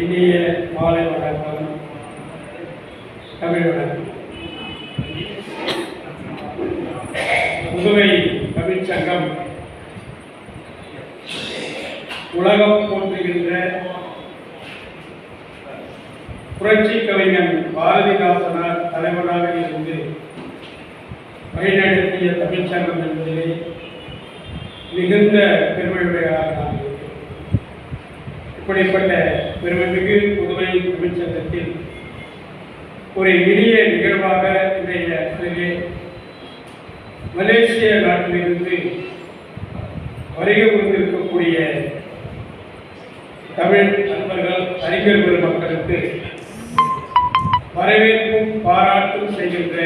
இனிய மாலை வணக்கம். தமிழ் வணக்கம். புதுவை தமிழ்ச்சங்கம். உலகம் போற்றுகின்ற புரட்சி கவிஞன் பாரதிதாசனார் தலைவராக இருந்து வழிநடத்திய தமிழ்ச்சங்கம் என்பதிலே மிகுந்த பெருமையுடையதாக இப்படிப்பட்ட பெருமைமிகு புதுவை தமிழ்ச்சங்கத்தில் ஒரு எளிய நிகழ்வாக இன்றைய நாளிலே மலேசிய நாட்டிலிருந்து வருகை புரிந்திருக்கக்கூடிய தமிழ் நண்பர்கள் அறிஞர் பெருமக்களுக்கு வரவேற்பும் பாராட்டும் செய்கின்ற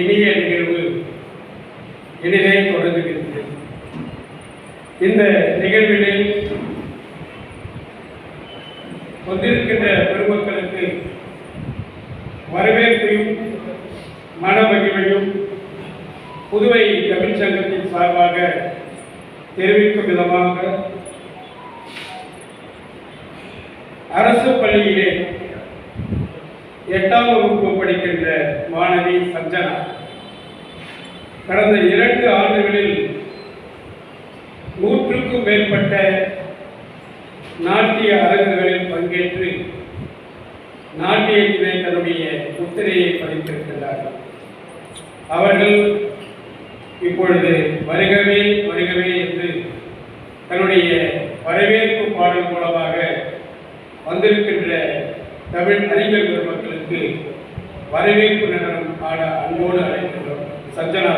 இனிய நிகழ்வு இனிதே தொடங்குகின்றது. இந்த நிகழ்வினை வந்திருக்கின்ற பெருமக்களுக்கு வரவேற்பையும் மனமகிழ்வையும் புதுவை தமிழ்ச்சங்கத்தின் சார்பாக தெரிவிக்கும் விதமாக அரசு பள்ளியிலே எட்டாம் வகுப்பு படிக்கின்ற மாணவி சஞ்சனா கடந்த இரண்டு ஆண்டுகளில் நூற்றுக்கும் மேற்பட்ட நாட்டிய அரங்குகளில் பங்கேற்று நாட்டியத்திலே தன்னுடைய முத்திரையை பதித்திருக்கிறார்கள். அவர்கள் இப்பொழுது வருகவே வருகவே என்று தன்னுடைய வரவேற்பு பாடல் மூலமாக வந்திருக்கின்ற தமிழ் அறிஞர் பெருமக்களுக்கு வரவேற்பு நடனம் ஆட அன்போடு அழைக்கின்றோம். சஞ்சனா